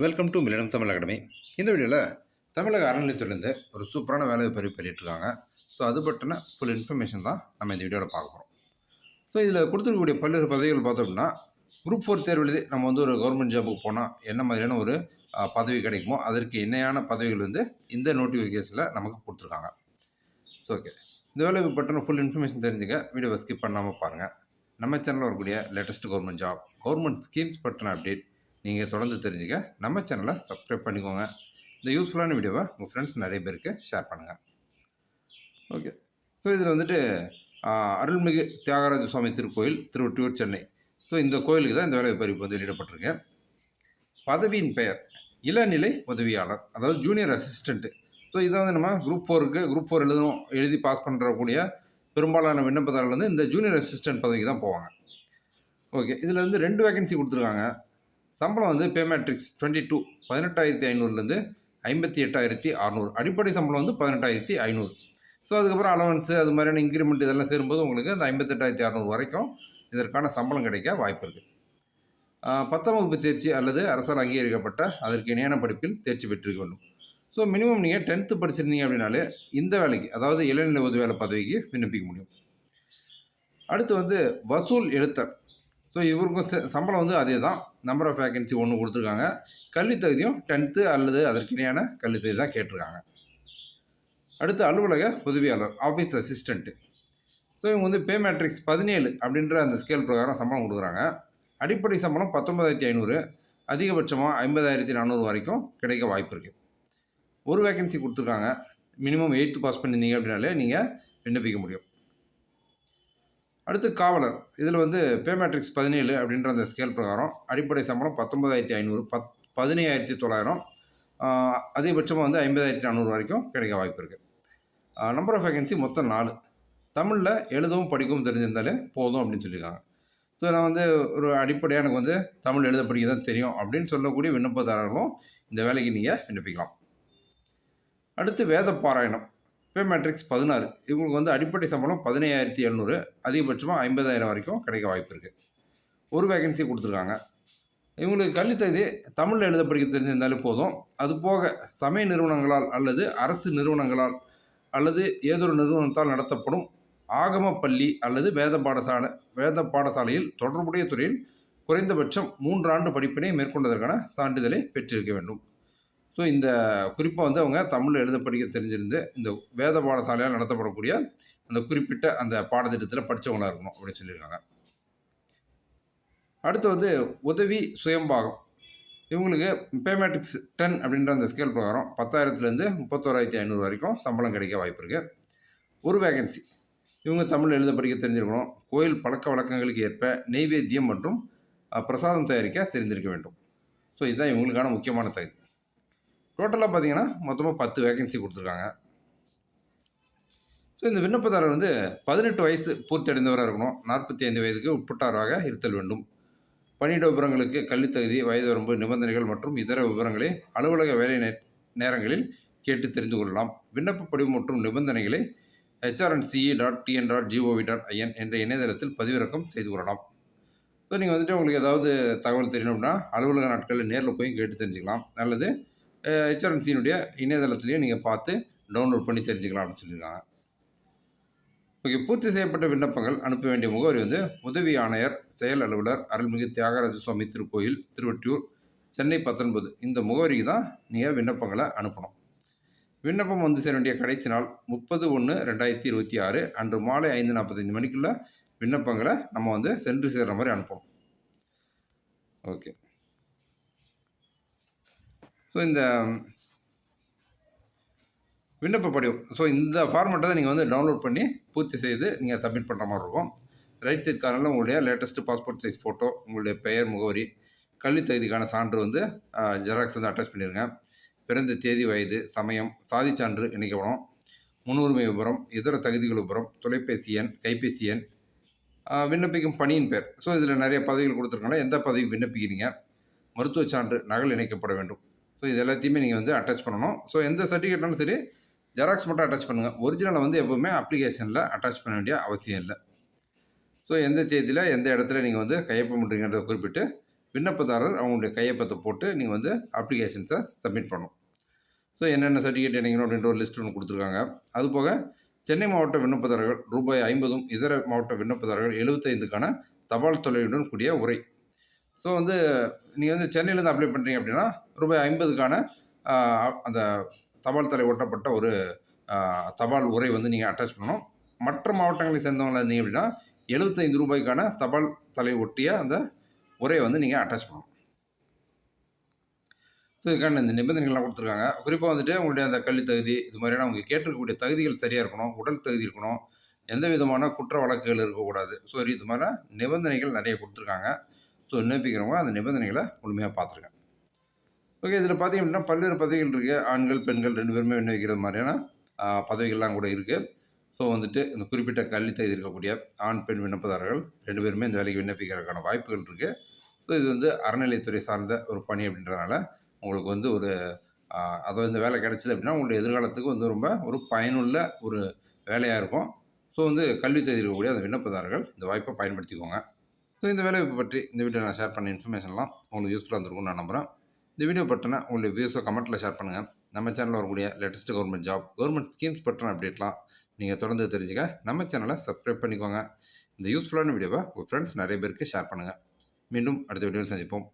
Welcome to millennium Tamil academy இந்த வீடியோவில் தமிழக அறநிலையத்துறையிலேருந்து ஒரு சூப்பரான வேலை பதிவு பண்ணிட்டுருக்காங்க ஸோ அது பற்றின ஃபுல் இன்ஃபர்மேஷன் தான் நம்ம இந்த வீடியோவில் பார்க்க போகிறோம் ஸோ இதில் கொடுத்துருக்கக்கூடிய பல்வேறு பதவிகள் பார்த்தோம் அப்படின்னா குரூப் ஃபோர் தேர்வு எழுதி நம்ம வந்து ஒரு கவர்மெண்ட் ஜாபுக்கு போனால் என்ன மாதிரியான ஒரு பதவி கிடைக்குமோ அதற்கு இணையான பதவிகள் வந்து இந்த நோட்டிஃபிகேஷனில் நமக்கு கொடுத்துருக்காங்க. ஸோ ஓகே இந்த வேலை பற்றின ஃபுல் இன்ஃபர்மேஷன் தெரிஞ்சுக்க வீடியோவை ஸ்கிப் பண்ணாமல் பாருங்கள் நம்ம சேனலில் வரக்கூடிய latest government job government schemes பற்றின அப்டேட் நீங்கள் தொடர்ந்து தெரிஞ்சுக்க நம்ம சேனலை சப்ஸ்கிரைப் பண்ணிக்கோங்க. இந்த யூஸ்ஃபுல்லான வீடியோவை உங்கள் ஃப்ரெண்ட்ஸ் நிறைய பேருக்கு ஷேர் பண்ணுங்கள் ஓகே ஸோ இதில் வந்துட்டு அருள்மிகு தியாகராஜ சுவாமி திருக்கோயில் திருவொட்டியூர் சென்னை. ஸோ இந்த கோயிலுக்கு தான் இந்த வேலை பறிப்பு வந்து வெளியிடப்பட்டிருக்கு பதவியின் பெயர் இளநிலை உதவியாளர் அதாவது ஜூனியர் அசிஸ்டண்ட்டு ஸோ இதை வந்து நம்ம குரூப் ஃபோருக்கு குரூப் ஃபோர் எழுதணும் எழுதி பாஸ் பண்ணுறக்கூடிய பெரும்பாலான விண்ணப்பதாரர்கள் வந்து இந்த ஜூனியர் அசிஸ்டன்ட் பதவிக்கு தான் போவாங்க. ஓகே இதில் வந்து ரெண்டு வேகன்சி கொடுத்துருக்காங்க. சம்பளம் வந்து பே மேட்ரிக்ஸ் டுவெண்ட்டி டூ பதினெட்டாயிரத்தி ஐநூறுலேருந்து ஐம்பத்தி எட்டாயிரத்தி அறநூறு. அடிப்படை சம்பளம் வந்து பதினெட்டாயிரத்தி ஐநூறு. ஸோ அதுக்கப்புறம் அலவன்ஸு அது மாதிரியான இன்க்ரிமெண்ட் இதெல்லாம் சேரும்போது உங்களுக்கு அந்த ஐம்பத்தெட்டாயிரத்தி அறநூறு வரைக்கும் இதற்கான சம்பளம் கிடைக்க வாய்ப்பு இருக்குது பத்தாம் வகுப்பு தேர்ச்சி அல்லது அரசால் அங்கீகரிக்கப்பட்ட அதற்கு இணையான படிப்பில் தேர்ச்சி பெற்றிருக்க வேண்டும் ஸோ மினிமம் நீங்கள் டென்த்து படிச்சிருந்தீங்க அப்படின்னாலே இந்த வேலைக்கு அதாவது இளநிலை உதவி வேலை பதவிக்கு விண்ணப்பிக்க முடியும். அடுத்து வந்து வசூல் எழுத்தர் ஸோ இவருக்கும் சம்பளம் வந்து அதே தான் நம்பர் ஆஃப் வேகன்சி ஒன்று கொடுத்துருக்காங்க. கல்வித் தகுதியும் டென்த்து அல்லது அதற்கிணையான கல்வித் தகுதி தான் கேட்டிருக்காங்க. அடுத்து அலுவலக உதவியாளர் ஆஃபீஸ் அசிஸ்டண்ட்டு ஸோ இவங்க வந்து பே மேட்ரிக்ஸ் பதினேழு அப்படின்ற அந்த ஸ்கேல் பிரகாரம் சம்பளம் கொடுக்குறாங்க. அடிப்படை சம்பளம் பத்தொன்பதாயிரத்தி ஐநூறு அதிகபட்சமாக ஐம்பதாயிரத்தி நானூறு வரைக்கும் கிடைக்க வாய்ப்பு இருக்குது ஒரு வேகன்சி கொடுத்துருக்காங்க. மினிமம் எயித்து பாஸ் பண்ணியிருந்தீங்க அப்படின்னாலே நீங்கள் விண்ணப்பிக்க முடியும். அடுத்து காவலர். இதில் வந்து பே மேட்ரிக்ஸ் பதினேழு அப்படின்ற அந்த ஸ்கேல் பிரகாரம் அடிப்படை சம்பளம் பத்தொன்பதாயிரத்தி ஐநூறு பத் பதினையாயிரத்தி தொள்ளாயிரம் அதிகபட்சமாக வந்து ஐம்பதாயிரத்தி நானூறு வரைக்கும் கிடைக்க வாய்ப்பு இருக்குது நம்பர் ஆஃப் வேகன்சி மொத்தம் நாலு. தமிழில் எழுதவும் படிக்கவும் தெரிஞ்சிருந்தாலே போதும் அப்படின்னு சொல்லியிருக்காங்க. ஸோ நான் வந்து ஒரு அடிப்படையாக எனக்கு வந்து தமிழ் எழுத படிக்க தான் தெரியும் அப்படின்னு சொல்லக்கூடிய விண்ணப்பதாரர்களும் இந்த வேலைக்கு நீங்கள் விண்ணப்பிக்கலாம். அடுத்து வேத பாராயணம் பே மேட்ரிக்ஸ் பதினாறு. இவங்களுக்கு வந்து அடிப்படை சம்பளம் பதினையாயிரத்தி எழுநூறு. அதிகபட்சமாக ஐம்பதாயிரம் வரைக்கும் கிடைக்க வாய்ப்பு இருக்குது ஒரு வேகன்சி கொடுத்துருக்காங்க. இவங்களுக்கு கல்வித் தகுதி தமிழில் எழுத படிக்க தெரிஞ்சிருந்தாலே போதும். அது போக சமய நிறுவனங்களால் அல்லது அரசு நிறுவனங்களால் அல்லது ஏதொரு நிறுவனத்தால் நடத்தப்படும் ஆகம பள்ளி அல்லது வேத பாடசாலை வேத பாடசாலையில் தொடர்புடைய துறையில் குறைந்தபட்சம் மூன்றாண்டு படிப்பினை மேற்கொண்டதற்கான சான்றிதழை பெற்றிருக்க வேண்டும். ஸோ இந்த குறிப்பாக வந்து அவங்க தமிழில் எழுத படிக்க தெரிஞ்சிருந்து இந்த வேத பாடசாலையால் நடத்தப்படக்கூடிய அந்த குறிப்பிட்ட அந்த பாடத்திட்டத்தில் படித்தவங்களாக இருக்கணும் அப்படின்னு சொல்லியிருக்காங்க. அடுத்து வந்து உதவி சுயம்பாகம். இவங்களுக்கு பேமேட்ரிக்ஸ் டென் அப்படின்ற அந்த ஸ்கேல் பிரகாரம் பத்தாயிரத்துலேருந்து முப்பத்தோராயிரத்தி ஐநூறு வரைக்கும் சம்பளம் கிடைக்க வாய்ப்பு இருக்குது ஒரு வேகன்சி இவங்க தமிழ் எழுத படிக்க தெரிஞ்சிருக்கணும். கோயில் பழக்க வழக்கங்களுக்கு ஏற்ப நெய்வேத்தியம் மற்றும் பிரசாதம் தயாரிக்க தெரிந்திருக்க வேண்டும். ஸோ இதுதான் இவங்களுக்கான முக்கியமான தகுதி. டோட்டலாக பார்த்தீங்கன்னா மொத்தமாக பத்து வேகன்சி கொடுத்துருக்காங்க. ஸோ இந்த விண்ணப்பதாரர் வந்து பதினெட்டு வயசு பூர்த்தி அடைந்தவராக இருக்கணும். நாற்பத்தி ஐந்து வயதுக்கு உட்பட்டாராக இருத்தல் வேண்டும். பணியிட விவரங்களுக்கு கல்வித் தகுதி வயது வரம்பு நிபந்தனைகள் மற்றும் இதர விவரங்களை அலுவலக வேலை நே நேரங்களில் கேட்டு தெரிந்து கொள்ளலாம். விண்ணப்ப படிவு மற்றும் நிபந்தனைகளை HRNCE dot TN dot GOV dot IN என்ற இணையதளத்தில் பதிவிறக்கம் செய்து கொள்ளலாம். ஸோ நீங்கள் வந்துட்டு உங்களுக்கு ஏதாவது தகவல் தெரியணும்னா அலுவலக நாட்களில் நேரில் போய் கேட்டு தெரிஞ்சுக்கலாம். அல்லது ஹெச்ஆர்என்சியினுடைய இணையதளத்துலேயும் நீங்கள் பார்த்து டவுன்லோட் பண்ணி தெரிஞ்சுக்கலாம் அப்படின்னு சொல்லியிருக்காங்க. ஓகே பூர்த்தி செய்யப்பட்ட விண்ணப்பங்கள் அனுப்ப வேண்டிய முகவரி வந்து உதவி ஆணையர் செயல் அலுவலர் அருள்மிகு தியாகராஜ சுவாமி திருக்கோயில் திருவொற்றியூர் சென்னை பத்தொன்பது. இந்த முகவரிக்கு தான் நீங்கள் விண்ணப்பங்களை அனுப்பணும். விண்ணப்பம் வந்து சேர வேண்டிய கடைசி நாள் முப்பது ஒன்று ரெண்டாயிரத்தி இருபத்தி ஆறு அன்று மாலை ஐந்து நாற்பத்தஞ்சு மணிக்குள்ளே விண்ணப்பங்களை நம்ம வந்து சென்று சேர்கிற மாதிரி அனுப்பணும். ஓகே. ஸோ இந்த விண்ணப்ப படிவம். ஸோ இந்த ஃபார்மெட்டை தான் நீங்கள் வந்து டவுன்லோட் பண்ணி பூர்த்தி செய்து நீங்கள் சப்மிட் பண்ணுற மாதிரி இருக்கும். ரைட் சைட் கார்னரில் உங்களுடைய லேட்டஸ்ட்டு பாஸ்போர்ட் சைஸ் ஃபோட்டோ உங்களுடைய பெயர் முகவரி கல்வித் தகுதிக்கான சான்று வந்து ஜெராக்ஸ் வந்து அட்டாச் பண்ணிடுங்க பிறந்த தேதி வயது சமயம் சாதி சான்று இணைக்கப்படும் முன்னுரிமை விபரம் இதர தகுதிகள் விபரம் தொலைபேசி எண் கைபேசி எண் விண்ணப்பிக்கும் பணியின் பேர் ஸோ இதில் நிறைய பதவிகள் கொடுத்துருக்காங்க எந்த பதவி விண்ணப்பிக்கிறீங்க? மருத்துவ சான்று நகல் இணைக்கப்பட வேண்டும். ஸோ இது எல்லாத்தையுமே நீங்கள் வந்து அட்டாச் பண்ணணும். ஸோ எந்த சர்டிஃபிகேட்னாலும் சரி ஜெராக்ஸ் மட்டும் அட்டாச் பண்ணுங்கள் ஒரிஜினலை வந்து எப்போவுமே அப்ளிகேஷனில் அட்டாச் பண்ண வேண்டிய அவசியம் இல்லை. ஸோ எந்த தேதியில் எந்த இடத்துல நீங்கள் வந்து கையொப்பம் பண்ணுறீங்கன்றத குறிப்பிட்டு விண்ணப்பதாரர் அவங்களுடைய கையொப்பத்தை போட்டு நீங்கள் வந்து அப்ளிகேஷன்ஸை சப்மிட் பண்ணணும். ஸோ என்னென்ன சர்டிஃபிகேட் இணைக்கணும் அப்படின்ற ஒரு லிஸ்ட் ஒன்று கொடுத்துருக்காங்க. அது போக சென்னை மாவட்ட விண்ணப்பதாரர்கள் ரூபாய் ஐம்பதும் இதர மாவட்ட விண்ணப்பதாரர்கள் எழுபத்தைந்துக்கான தபால் தொலையுடன் கூடிய உரை. ஸோ வந்து நீங்கள் வந்து சென்னையிலேருந்து அப்ளை பண்ணுறீங்க அப்படின்னா ரூபாய் ஐம்பதுக்கான அந்த தபால் தலை ஒட்டப்பட்ட ஒரு தபால் உரை வந்து நீங்கள் அட்டாச் பண்ணணும். மற்ற மாவட்டங்களை சேர்ந்தவங்களா இருந்தீங்க அப்படின்னா எழுபத்தைந்து ரூபாய்க்கான தபால் தலை ஒட்டிய அந்த உரையை வந்து நீங்கள் அட்டாச் பண்ணணும். ஸோ இதுக்கான இந்த நிபந்தனைகள்லாம் கொடுத்துருக்காங்க. குறிப்பாக வந்துட்டு உங்களுடைய அந்த கல்வி தகுதி இது மாதிரியான அவங்க கேட்டிருக்கக்கூடிய தகுதிகள் சரியாக இருக்கணும் உடல் தகுதி இருக்கணும் எந்த விதமான குற்ற வழக்குகள் இருக்கக்கூடாது. ஸோ இது மாதிரி நிபந்தனைகள் நிறைய கொடுத்துருக்காங்க. விண்ணப்பிக்கிறவங்க அந்த நிபந்தனைகளை முழுமையாக பார்த்துருக்கேன். ஓகே இதில் பார்த்தீங்க அப்படின்னா பல்வேறு பதவிகள் இருக்குது ஆண்கள் பெண்கள் ரெண்டு பேருமே விண்ணப்பிக்கிறது மாதிரியான பதவிகள்லாம் கூட இருக்குது ஸோ வந்துட்டு இந்த குறிப்பிட்ட கல்வி தகுதி இருக்கக்கூடிய ஆண் பெண் விண்ணப்பதாரர்கள் ரெண்டு பேருமே இந்த வேலைக்கு விண்ணப்பிக்கிறதுக்கான வாய்ப்புகள் இருக்குது ஸோ இது வந்து அறநிலைத்துறை சார்ந்த ஒரு பணி அப்படின்றதுனால உங்களுக்கு வந்து ஒரு ஆஹ், அதாவது இந்த வேலை கிடச்சிது அப்படின்னா உங்களுடைய எதிர்காலத்துக்கு வந்து ரொம்ப ஒரு பயனுள்ள ஒரு வேலையாக இருக்கும். ஸோ வந்து கல்வி தகுதி இருக்கக்கூடிய அந்த விண்ணப்பதாரர்கள் இந்த வாய்ப்பை பயன்படுத்திக்கோங்க. ஸோ இந்த வேலைவாய்ப்பு பற்றி இந்த வீடியோ நான் ஷேர் பண்ண இன்ஃபர்மேஷன்லாம் உங்களுக்கு யூஸ்ஃபுல்லாக இருந்திருக்கும்னு நான் நம்புகிறேன் இந்த வீடியோ பற்றினா உங்களுடைய வியூஸை கமெண்ட்டில் ஷேர் பண்ணுங்கள் நம்ம சேனலில் வரக்கூடிய latest government job government schemes பற்றின அப்டேட்லாம் நீங்கள் தொடர்ந்து தெரிஞ்சுக்க நம்ம சேனலை சப்ஸ்கிரைப் பண்ணிக்கோங்க. இந்த யூஸ்ஃபுல்லான வீடியோவை உங்கள் ஃப்ரெண்ட்ஸ் நிறைய பேருக்கு ஷேர் பண்ணுங்கள் மீண்டும் அடுத்த வீடியோவில் சந்திப்போம்.